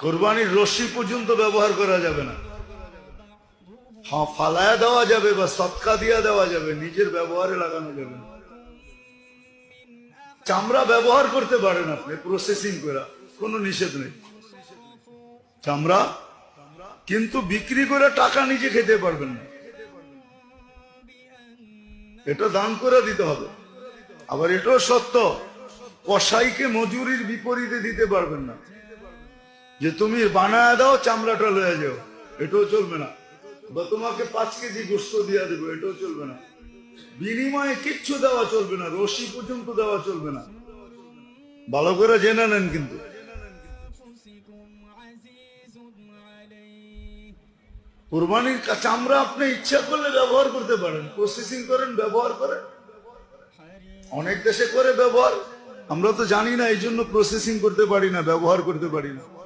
কোরবানির রশ্মি পর্যন্ত ব্যবহার করা যাবে না। হ্যাঁ ফালায়া দেওয়া যাবে বা সৎকা দিয়া দেওয়া যাবে, নিজের ব্যবহারে লাগানো যাবে না। চামড়া ব্যবহার করতে পারেন আপনি প্রসেসিং করা, কোনো নিষেধ নেই। চামড়া, কিন্তু বিক্রি করে টাকা নিজে খেতে পারবেন না। এটা দান করে দিতে হবে। আবার এটাও সত্য, কসাইকে মজুরির বিপরীতে দিতে পারবেন না। যে তুমি বানায় দাও, চামড়াটা লয়ে যাও। এটাও চলবে না। বা তোমাকে পাঁচ কেজি গোস্ত দিয়ে দেবো, এটাও চলবে না। বিনিময়ে কিচ্ছু দেওয়া চলবে না, রশি পর্যন্ত দেওয়া চলবে না। ভালো করে জেনে নেন কিন্তু। কোরবানির চামড়া আপনি ইচ্ছা করলে ব্যবহার করতে পারেন প্রসেসিং করেন, ব্যবহার করেন। অনেক দেশে করে ব্যবহার। আমরা তো জানি না এই জন্য প্রসেসিং করতে পারি না, ব্যবহার করতে পারি না।